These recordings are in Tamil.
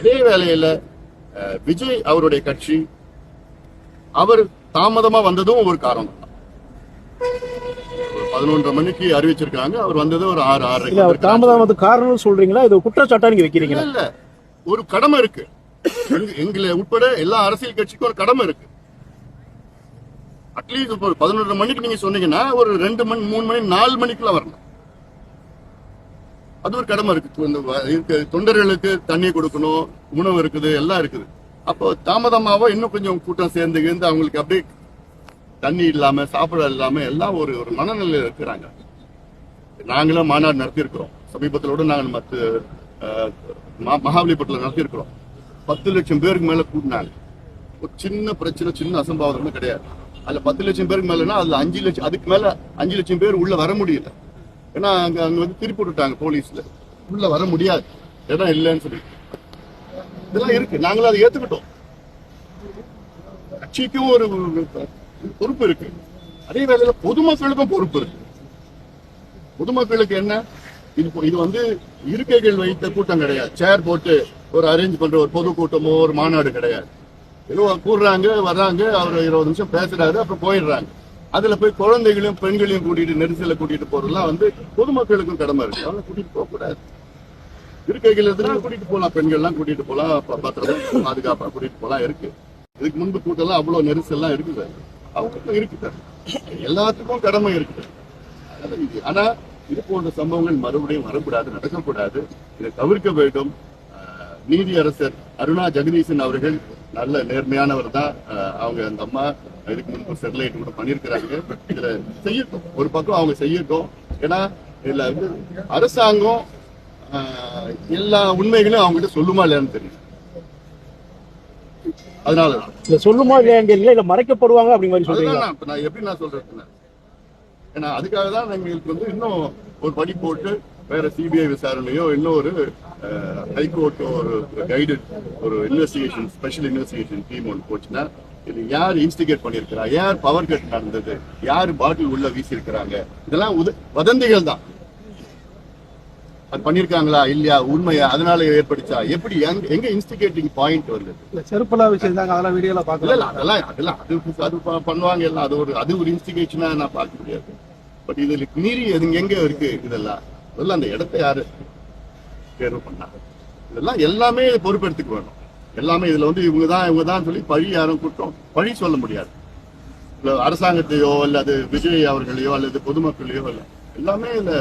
அதே வேளையில விஜய் அவருடைய கட்சி அவர் தாமதமா வந்ததும் ஒரு காரணம். பதினொன்றரை மணிக்கு அறிவிச்சிருக்காங்க. அவர் வந்தது ஒரு ஆறு ஆறு அவர் தாமதம் காரணம் சொல்றீங்களா? இது குற்றச்சாட்டா நீங்க வைக்கிறீங்களா இல்ல ஒரு கடமை இருக்கு. எங்க- எங்களை உட்பட எல்லா அரசியல் கட்சிக்கும் ஒரு கடமை இருக்கு. அட்லீஸ்ட் பதினொன்றரை மணிக்கு நீங்க சொன்னீங்கன்னா ஒரு ரெண்டு மணி மூணு மணி நாலு மணிக்குள்ள வரணும். அது ஒரு கடமை இருக்கு. இந்த தொண்டர்களுக்கு தண்ணி கொடுக்கணும் உணவு இருக்குது எல்லாம் இருக்குது. அப்போ தாமதமாவோ இன்னும் கொஞ்சம் கூட்டம் சேர்ந்து இருந்து அவங்களுக்கு அப்படியே தண்ணி இல்லாம சாப்பிட இல்லாம எல்லாம் ஒரு ஒரு மனநிலையில இருக்கிறாங்க. நாங்களும் மாநாடு நடத்தியிருக்கிறோம். சமீபத்தில் கூட நாங்கள் மற்ற மகாபலிபுரத்தில் நடத்தியிருக்கிறோம். பத்து லட்சம் பேருக்கு மேல கூட்டினாங்க. ஒரு சின்ன பிரச்சனை சின்ன அசம்பாவிதம் கிடையாது. அதுல பத்து லட்சம் பேருக்கு மேலனா அதுல அஞ்சு லட்சம் அதுக்கு மேல அஞ்சு லட்சம் பேர் உள்ள வர முடியல. ஏன்னா அங்க அங்க வந்து திருப்பி விட்டுட்டாங்க போலீஸ்ல. உள்ள வர முடியாது. இடம் இல்லைன்னு சொல்லி. இதெல்லாம் இருக்கு. நாங்களும் அதை ஏத்துக்கிட்டோம். கட்சிக்கும் ஒரு பொறுப்பு இருக்கு. அதே வேளையில பொதுமக்களுக்கும் பொறுப்பு இருக்கு. பொதுமக்களுக்கு என்ன? இது இது வந்து இருக்கைகள் வைத்த கூட்டம் கிடையாது. சேர் போட்டு ஒரு அரேஞ்ச் பண்ற ஒரு பொதுக்கூட்டமோ ஒரு மாநாடு கிடையாது. ஏதோ கூடுறாங்க வர்றாங்க அவர் இருபது நிமிஷம் பேசுறாரு அப்புறம் போயிடுறாங்க. அதுல போய் குழந்தைகளையும் பெண்களையும் கூட்டிட்டு நெரிசல கூட்டிட்டு போறதுலாம் வந்து பொதுமக்களுக்கும் கடமை இருக்கு. அதெல்லாம் கூட்டிட்டு போக கூடாது. இருக்கைகள் எதுனா கூட்டிட்டு போலாம். பெண்கள்லாம் கூட்டிட்டு போலாம். ப- பத்திரமா பாதுகாப்பா கூட்டிட்டு போலாம். இருக்கு. இதுக்கு முன்பு கூட்டம்லாம் அவ்வளவு நெரிசல்லாம் இருக்குது. அவங்களுக்கும் இருக்குது எல்லாத்துக்கும் கடமை இருக்குது. இது- ஆனா இது போன்ற சம்பவங்கள் மறுபடியும் வரக்கூடாது நடக்கக்கூடாது. இதை தவிர்க்க வேண்டும். நீதி அரசர் அருணா ஜெகதீசன் அவர்கள் நல்ல நேர்மையானவர் தான் அவங்க அந்த அம்மா இதுக்கு முன்பு ஸ்டெர்லைட் கூட பண்ணியிருக்கிறாங்க. இதுல செய்யட்டும். ஒரு பக்கம் அவங்க செய்யட்டும். ஏன்னா இதுல வந்து அரசாங்கம் எல்லா உண்மைகளையும் அவங்ககிட்ட சொல்லுமா இல்லையான்னு தெரியும் அதனால இல்ல சொல்லுமா இல்லையாங்கிறீங்களா இல்ல மறைக்கப்படுவாங்க அப்படி மாதிரி இப்ப நான் எப்படி நான் சொல்றேன் ஏன்னா அதுக்காக தான் எங்களுக்கு வந்து இன்னும் ஒரு படி போட்டு வேற சிபிஐ விசாரணையோ இன்னும் ஒரு ஹைகோர்ட் ஒரு கைடட் ஒரு இன்வெஸ்டிகேஷன் ஸ்பெஷல் இன்வெஸ்டிகேஷன் டீம் ஒன்று போச்சுன்னா இது யார் இன்ஸ்டிகேட் பண்ணியிருக்கிறா? யார் பவர் கட் நடந்தது? யார் பாட்டில் உள்ள வீசியிருக்கிறாங்க? இதெல்லாம் உத- வதந்திகள் தான். அது பண்ணிருக்காங்களா இல்லையா? உண்மையா? அதனால ஏற்படுச்சா? எப்படி எங்க- எங்க இன்ஸ்டிகேட்டிங் பாயிண்ட் வந்தது இல்ல செருப்பெல்லாம் வச்சிருந்தாங்க அதெல்லாம் வீடியோல இல்ல அதெல்லாம் அதெல்லாம் அது அது பண்ணுவாங்க. எல்லாம் அது ஒரு அது ஒரு இன்ஸ்டிகேஷனா நான் பார்க்க முடியாது. பட் இதுல மீறி அது எங்க இருக்கு இதெல்லாம்? அதெல்லாம் அந்த இடத்தை யாரு தேர்வு பண்ணாங்க. இதெல்லாம் எல்லாமே பொறுப்பெடுத்துக்க வேணும். எல்லாமே இதுல வந்து இவங்க தான் இவங்க தான் சொல்லி பழி யாரும் குற்றம் பழி சொல்ல முடியாது. இல்ல அரசாங்கத்தையோ அல்லது விஜய் அவர்களையோ அல்லது பொதுமக்களையோ இல்ல. எல்லாமே இதுல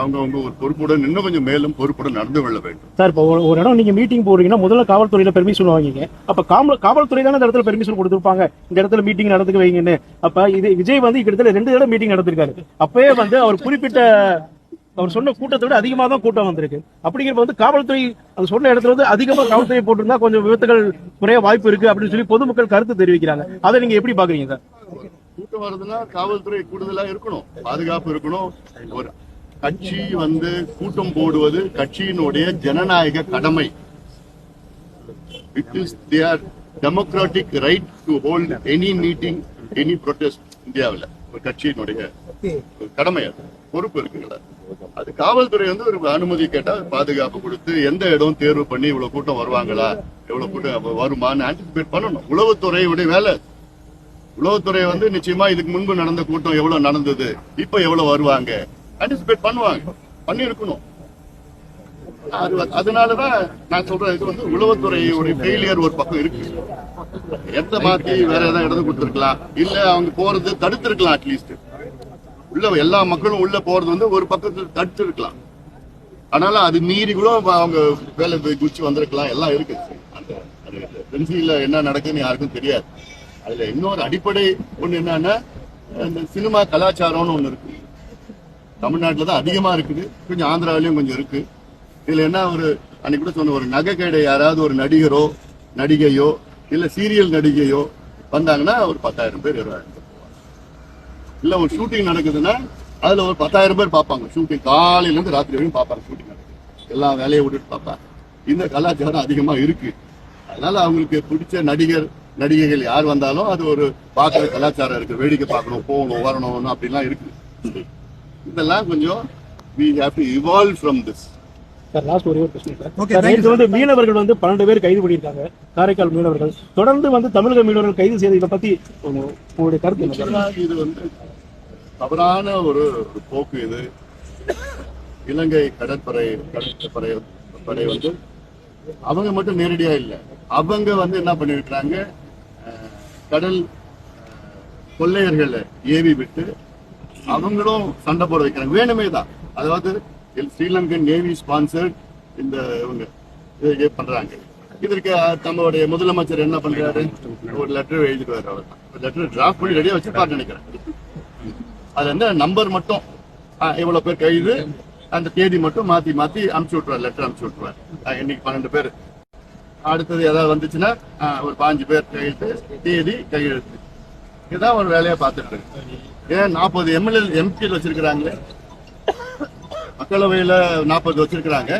அவங்க ஒரு பொறுப்புடன் இன்னும் கொஞ்சம் மேலும் பொறுப்புடன் நடந்து கொள்ள வேண்டும். சார் இப்போ ஒரு ஒரு இடம் நீங்க மீட்டிங் போறீங்கன்னா முதல்ல காவல்துறையில பெர்மிஷன் வாங்கிங்க. அப்ப காவல் காவல்துறை தானே இந்த இடத்துல பெர்மிஷன் கொடுத்துருப்பாங்க. இந்த இடத்துல மீட்டிங் நடந்துக்க வைங்கன்னு. அப்ப இது விஜய் வந்து கிட்டத்தட்ட ரெண்டு தடவை மீட்டிங் நடந்திருக்காரு அப்பவே வந்து அவர் குறிப்பிட்ட அவர் சொன்ன கூட்டத்தை விட அதிகமாக தான் கூட்டம் வந்திருக்கு. அப்படிங்கிறப்ப வந்து காவல்துறை அது சொன்ன இடத்துல வந்து அதிகமா காவல்துறை போட்டிருந்தா கொஞ்சம் விபத்துகள் குறைய வாய்ப்பு இருக்கு அப்படின்னு சொல்லி பொதுமக்கள் கருத்து தெரிவிக்கிறாங்க. அதை நீங்க எப்படி பாக்குறீங்க சார்? கூட்டம் வருதுன்னா காவல்துறை கூடுதலா இருக்கணும். பாதுகாப்பு இருக்கணும். ஒரு கட்சி வந்து கூட்டம் போடுவது கட்சியினுடைய ஜனநாயக கடமை. It is their democratic right to hold any meeting any protest இந்தியாவில். ஒரு கட்சியினுடைய கடமை அது. பொறுப்பு இருக்குங்களா? அது காவல்துறை வந்து ஒரு அனுமதி கேட்டா பாதுகாப்பு கொடுத்து எந்த இடம் தேர்வு பண்ணி இவ்வளவு கூட்டம் வருவாங்களா? இவ்வளவு கூட்டம் வருமான்னு ஆன்டிசிபேட் பண்ணணும். உளவுத்துறையுடைய வேலை உளவுத்துறை வந்து நிச்சயமா இதுக்கு முன்பு நடந்த கூட்டம் எவ்வளவு நடந்தது? இப்ப எவ்வளவு வருவாங்க? ஆன்டிசிபேட் பண்ணுவாங்க. பண்ணிருக்கணும் அதனாலதான் நான் சொல்றேன் இது வந்து உளவுத்துறையுடைய ஃபெயிலியர் ஒரு பக்கம் இருக்கு. எந்த மாத்தி வேற ஏதாவது இடத்த கொடுத்துருக்கலாம். இல்ல அவங்க போறது தடுத்திருக்கலாம் அட்லீஸ்ட் உள்ள எல்லா மக்களும் உள்ள போறது வந்து ஒரு பக்கத்துல தடுத்து இருக்கலாம். அதனால அது மீறி கூட அவங்க வேலை போய் குச்சி வந்திருக்கலாம். எல்லாம் இருக்கு. அந்த அது பென்சில என்ன நடக்குதுன்னு யாருக்கும் தெரியாது. அதுல இன்னொரு அடிப்படை ஒண்ணு என்னன்னா இந்த சினிமா கலாச்சாரம்னு ஒண்ணு இருக்கு. தமிழ்நாட்டில் தான் அதிகமா இருக்குது. கொஞ்சம் ஆந்திராவிலயும் கொஞ்சம் இருக்கு. இதுல என்ன ஒரு அன்னைக்கு கூட சொன்ன ஒரு நகை கடை யாராவது ஒரு நடிகரோ நடிகையோ இல்ல சீரியல் நடிகையோ வந்தாங்கன்னா ஒரு பத்தாயிரம் பேர் வருவாங்க. இல்ல ஒரு ஷூட்டிங் நடக்குதுன்னா அதுல ஒரு பத்தாயிரம் பேர் பார்ப்பாங்க. ஷூட்டிங் காலையில இருந்து ராத்திரி வரைக்கும் பார்ப்பாங்க ஷூட்டிங் நடக்குது. எல்லா வேலையை விட்டுட்டு பார்ப்பாங்க. இந்த கலாச்சாரம் அதிகமா இருக்கு. அதனால அவங்களுக்கு பிடிச்ச நடிகர் நடிகைகள் யார் வந்தாலும் அது ஒரு பார்க்குற கலாச்சாரம் இருக்கு. வேடிக்கை பார்க்கணும் போகணும் வரணும் அப்படிலாம் இருக்கு. இதெல்லாம் கொஞ்சம் we have to evolve from this sir last ஒரே ஒரு கொஸ்டின் சார். நேற்று வந்து மீனவர்கள் வந்து பன்னெண்டு பேர் கைது பண்ணியிருக்காங்க. காரைக்கால் மீனவர்கள். தொடர்ந்து வந்து தமிழக மீனவர்கள் கைது செய்த இதை பத்தி உங்க- உங்களுடைய கருத்து இது வந்து தவறான ஒரு போக்கு இது. இலங்கை கடற்படை கடற்படை படை வந்து அவங்க மட்டும் நேரடியா இல்ல. அவங்க வந்து என்ன பண்ணிருக்கிறாங்க கடல் கொள்ளையர்களை ஏவி விட்டு அவங்களும் சண்டை போட வைக்கிறாங்க. வேணுமே தான். அதாவது ஸ்ரீலங்கன் நேவி ஸ்பான்சர்ட் இந்த இவங்க இதை பண்றாங்க. இதற்கு அஹ், நம்மளுடைய முதலமைச்சர் என்ன பண்றாரு? ஒரு லெட்டர் எழுதிடுவாரு அவர் லெட்டர் டிராஃப்ட் பண்ணி ரெடியா வச்சிருப்பாரு நினைக்கிறேன். அதுல என்ன நம்பர் மட்டும் இவ்வளவு பேர் கைது அந்த தேதி மட்டும் மாத்தி மாத்தி அனுப்பிச்சு விட்டுருவார் லெட்டர் அனுப்பிச்சு விட்டுருவார். இன்னைக்கு பன்னெண்டு பேர். அடுத்தது ஏதாவது வந்துச்சுன்னா ஒரு பாஞ்சு பேர் கையெழுத்து தேதி கையெழுத்து. இதுதான் ஒரு வேலையா பார்த்துட்டு இருக்கு. ஏன் நாற்பது எம்எல்ஏ எம்பிகள் வச்சிருக்கிறாங்களே மக்களவையில நாற்பது வச்சிருக்கிறாங்க.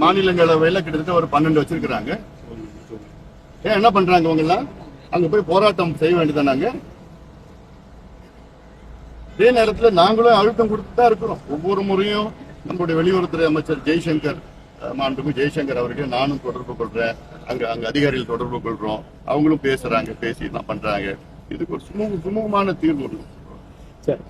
மாநிலங்களவையில கிட்டத்தட்ட ஒரு பன்னெண்டு வச்சிருக்கிறாங்க. ஏன் என்ன பண்றாங்க அவங்க எல்லாம் அங்க போய் போராட்டம் செய்ய வேண்டியதானாங்க அதே நேரத்தில் நாங்களும் அழுத்தம் கொடுத்து தான் இருக்கிறோம். ஒவ்வொரு முறையும் நம்முடைய வெளியுறவுத்துறை அமைச்சர் ஜெய்சங்கர் மாண்புமிகு ஜெய்சங்கர் அவர்கள் நானும் தொடர்பு கொள்றேன். அங்க அங்க அதிகாரிகள் தொடர்பு கொள்றோம். அவங்களும் பேசுறாங்க பேசி தான் பண்றாங்க. இதுக்கு ஒரு சுமூக சுமூகமான தீர்வு ஒண்ணு. சார்.